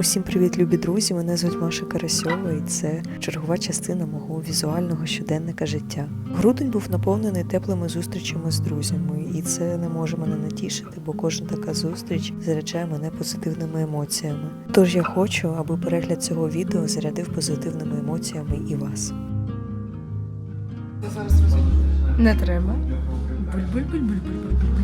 Усім привіт, любі друзі! Мене звуть Маша Карасьова, і це чергова частина мого візуального щоденника життя. Грудень був наповнений теплими зустрічами з друзями, і це не може мене натішити, бо кожна така зустріч заряджає мене позитивними емоціями. Тож я хочу, аби перегляд цього відео зарядив позитивними емоціями і вас. Не треба. Буль-буль-буль-буль-буль-буль.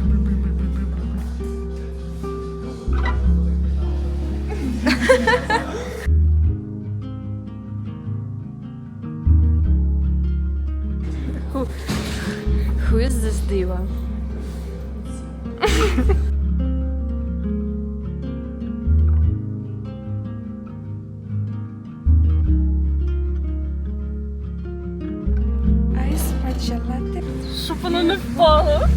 Who, who is this diva? Щоб воно не впало.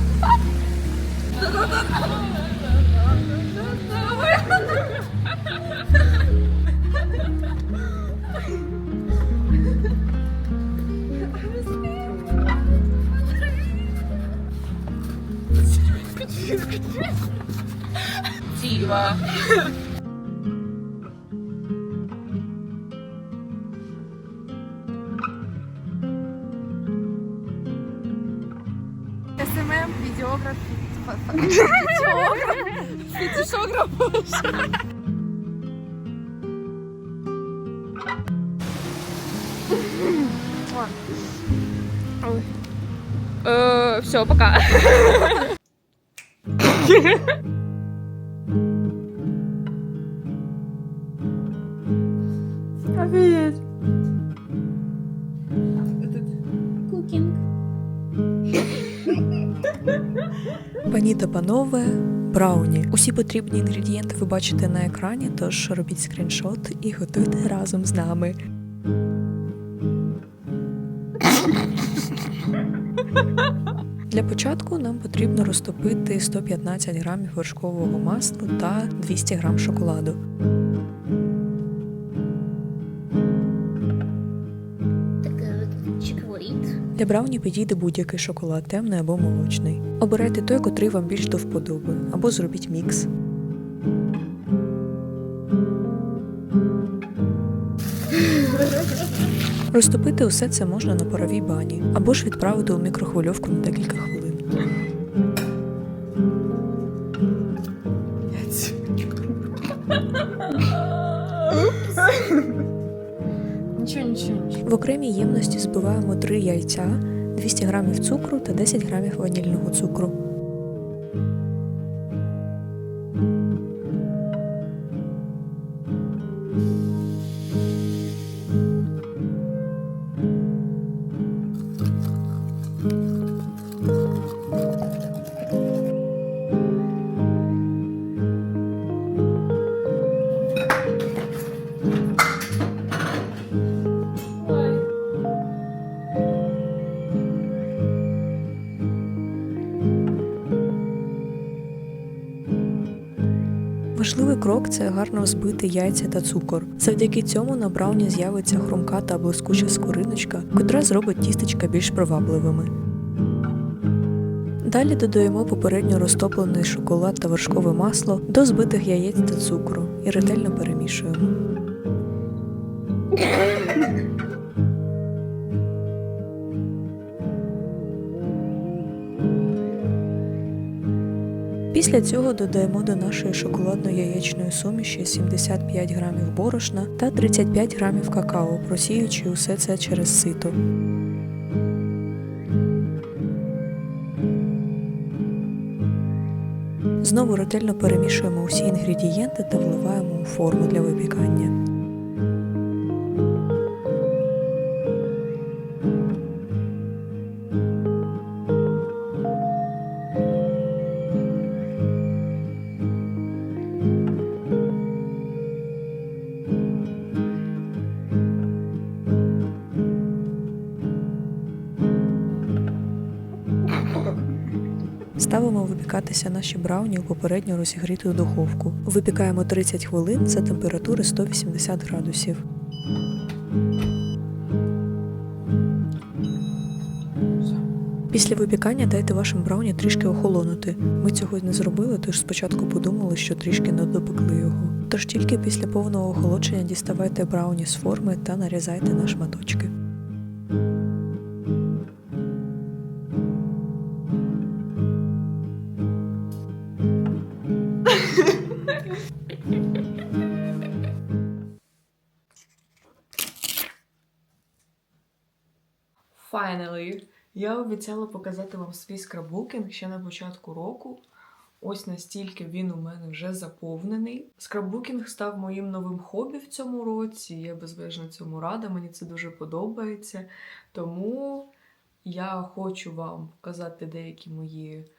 Дива. СММ, видеограф, фетишограф. Все, э, пока. Офигеть. Кукінг. Пані та панове, брауні. Усі потрібні інгредієнти ви бачите на екрані, тож робіть скріншот і готуйте разом з нами. Для початку нам потрібно розтопити 115 грамів вершкового масла та 200 грам шоколаду. Чекворіт. Для брауні підійде будь-який шоколад, темний або молочний. Обирайте той, котрий вам більш до вподоби, або зробіть мікс. Розтопити усе це можна на паровій бані, або ж відправити у мікрохвильовку на декілька хвилин. Нічого, нічого. В окремій ємності збиваємо 3 яйця, 200 грамів цукру та 10 грамів ванільного цукру. Важливий крок це гарно взбити яйця та цукор. Завдяки цьому на брауні з'явиться хрумка та блискуча скориночка, котра зробить тістечка більш привабливими. Далі додаємо попередньо розтоплений шоколад та вершкове масло до збитих яєць та цукру і ретельно перемішуємо. Після цього додаємо до нашої шоколадно-яєчної суміші 75 грамів борошна та 35 грамів какао, просіючи усе це через сито. Знову ретельно перемішуємо усі інгредієнти та вливаємо у форму для випікання. Ставимо випікатися наші брауні у попередньо розігріту духовку. Випікаємо 30 хвилин за температури 180 градусів. Після випікання дайте вашим брауні трішки охолонути. Ми цього не зробили, тож спочатку подумали, що трішки не допекли його. Тож тільки після повного охолодження діставайте брауні з форми та нарізайте на шматочки. Finally. Я обіцяла показати вам свій скраббукінг ще на початку року. Ось настільки він у мене вже заповнений. Скраббукінг став моїм новим хобі в цьому році. Я безмежно цьому рада, мені це дуже подобається. Тому я хочу вам показати деякі мої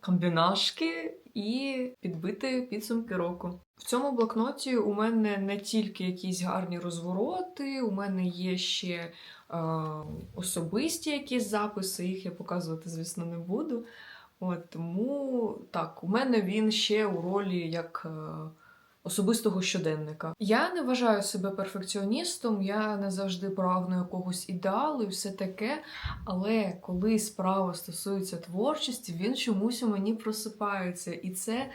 комбінашки і підбити підсумки року. В цьому блокноті у мене не тільки якісь гарні розвороти, у мене є ще е, особисті якісь записи, їх я показувати, звісно, не буду. От, тому так, у мене він ще у ролі як е, особистого щоденника. Я не вважаю себе перфекціоністом, я не завжди прагну якогось ідеалу і все таке. Але коли справа стосується творчості, він чомусь у мені просипається. І це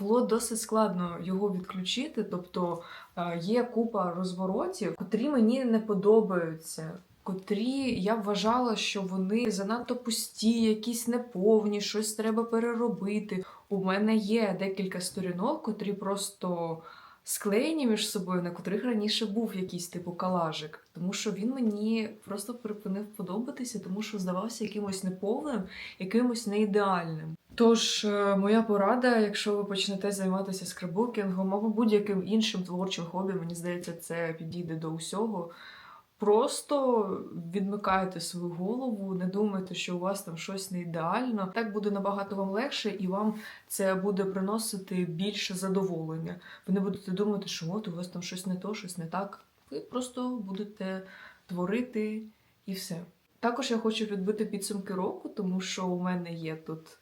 було досить складно його відключити. Тобто е, є купа розворотів, котрі мені не подобаються. Котрі я вважала, що вони занадто пусті, якісь неповні, щось треба переробити. У мене є декілька сторінок, котрі просто склеєні між собою, на котрих раніше був якийсь типу калажик, тому що він мені просто припинив подобатися, тому що здавався якимось неповним, якимось неідеальним. Тож, е, моя порада, якщо ви почнете займатися скраббукінгом або будь-яким іншим творчим хобі, мені здається, це підійде до усього. Просто відмикайте свою голову, не думайте, що у вас там щось не ідеально. Так буде набагато вам легше, і вам це буде приносити більше задоволення. Ви не будете думати, що от у вас там щось не то, щось не так. Ви просто будете творити і все. Також я хочу підбити підсумки року, тому що у мене є тут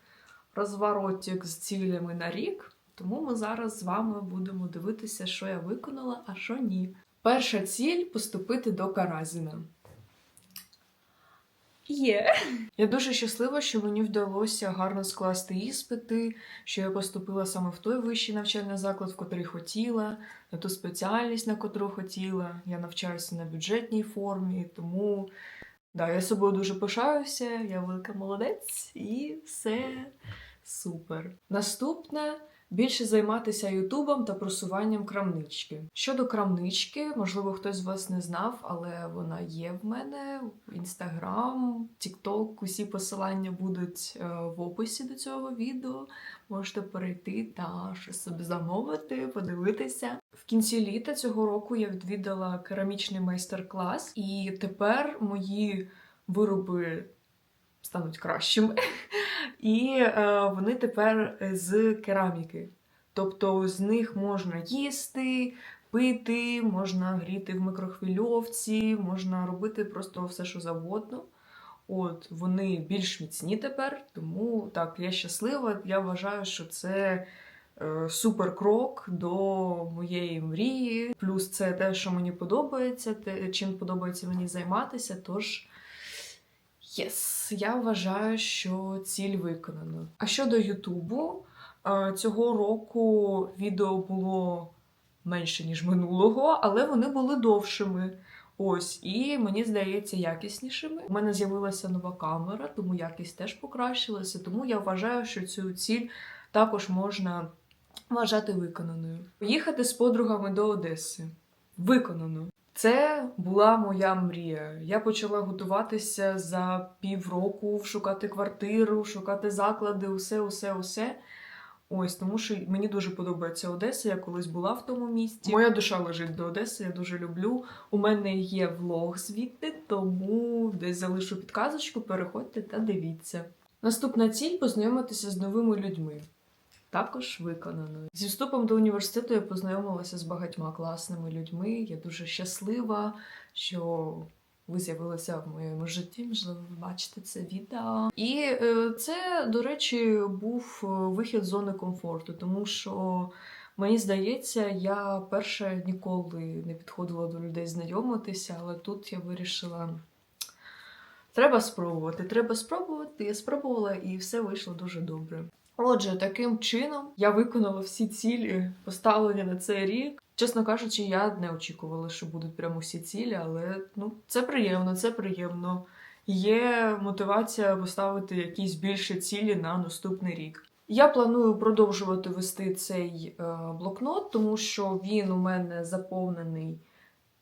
розворотик з цілями на рік. Тому ми зараз з вами будемо дивитися, що я виконала, а що ні. Перша ціль поступити до Каразіна. Є. Я дуже щаслива, що мені вдалося гарно скласти іспити, що я поступила саме в той вищий навчальний заклад, в котрий хотіла, на ту спеціальність, на котру хотіла. Я навчаюся на бюджетній формі, тому да, я собою дуже пишаюся, я велика молодець і все супер. Наступне більше займатися Ютубом та просуванням крамнички. Щодо крамнички, можливо, хтось з вас не знав, але вона є в мене. в Інстаграм, Тікток, усі посилання будуть е, в описі до цього відео. Можете перейти та щось собі замовити, подивитися. В кінці літа цього року я відвідала керамічний майстер-клас, і тепер мої вироби стануть кращими. І е, вони тепер з кераміки. Тобто з них можна їсти, пити, можна гріти в мікрохвильовці, можна робити просто все, що завгодно. От вони більш міцні тепер, тому так, я щаслива. Я вважаю, що це е, супер крок до моєї мрії. Плюс це те, що мені подобається, те, чим подобається мені займатися. Тож Єс, я вважаю, що ціль виконана. А щодо Ютубу, е, цього року відео було менше, ніж минулого, але вони були довшими. Ось, і мені здається, якіснішими. У мене з'явилася нова камера, тому якість теж покращилася. Тому я вважаю, що цю ціль також можна вважати виконаною. Поїхати з подругами до Одеси. Виконано. Це була моя мрія. Я почала готуватися за півроку, шукати квартиру, шукати заклади, усе, усе, усе. Ось, тому що мені дуже подобається Одеса. Я колись була в тому місті. Моя душа лежить до Одеси, я дуже люблю. У мене є влог звідти, тому десь залишу підказочку, переходьте та дивіться. Наступна ціль познайомитися з новими людьми. Також виконано. Зі вступом до університету я познайомилася з багатьма класними людьми. Я дуже щаслива, що ви з'явилися в моєму житті. Можливо, ви бачите це відео. І е, це, до речі, був е, вихід з зони комфорту, тому що. Мені здається, я перша ніколи не підходила до людей знайомитися, але тут я вирішила. Треба спробувати. Треба спробувати. Я спробувала і все вийшло дуже добре. Отже, таким чином я виконала всі цілі, поставлені на цей рік. Чесно кажучи, я не очікувала, що будуть прямо всі цілі, але ну це приємно, це приємно. Є мотивація поставити якісь більші цілі на наступний рік. Я планую продовжувати вести цей е, блокнот, тому що він у мене заповнений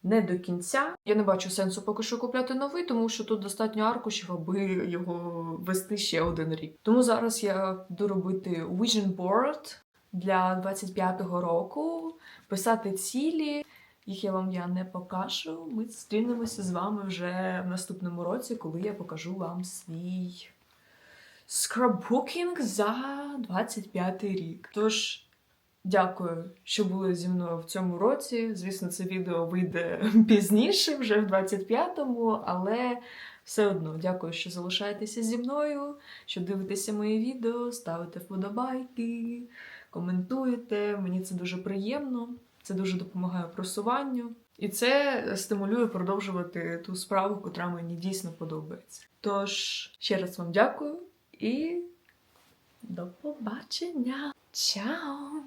не до кінця. Я не бачу сенсу поки що купляти новий, тому що тут достатньо аркушів, аби його вести ще один рік. Тому зараз я буду робити vision board для 25-го року, писати цілі. Їх я вам я не покажу. Ми зустрінемося з вами вже в наступному році, коли я покажу вам свій скраббукінг за 25 рік. Тож дякую, що були зі мною в цьому році. Звісно, це відео вийде пізніше, вже в 25-му, але все одно дякую, що залишаєтеся зі мною, що дивитеся мої відео, ставите вподобайки, коментуєте. Мені це дуже приємно. Це дуже допомагає просуванню. І це стимулює продовжувати ту справу, котра мені дійсно подобається. Тож, ще раз вам дякую і до побачення! Чао!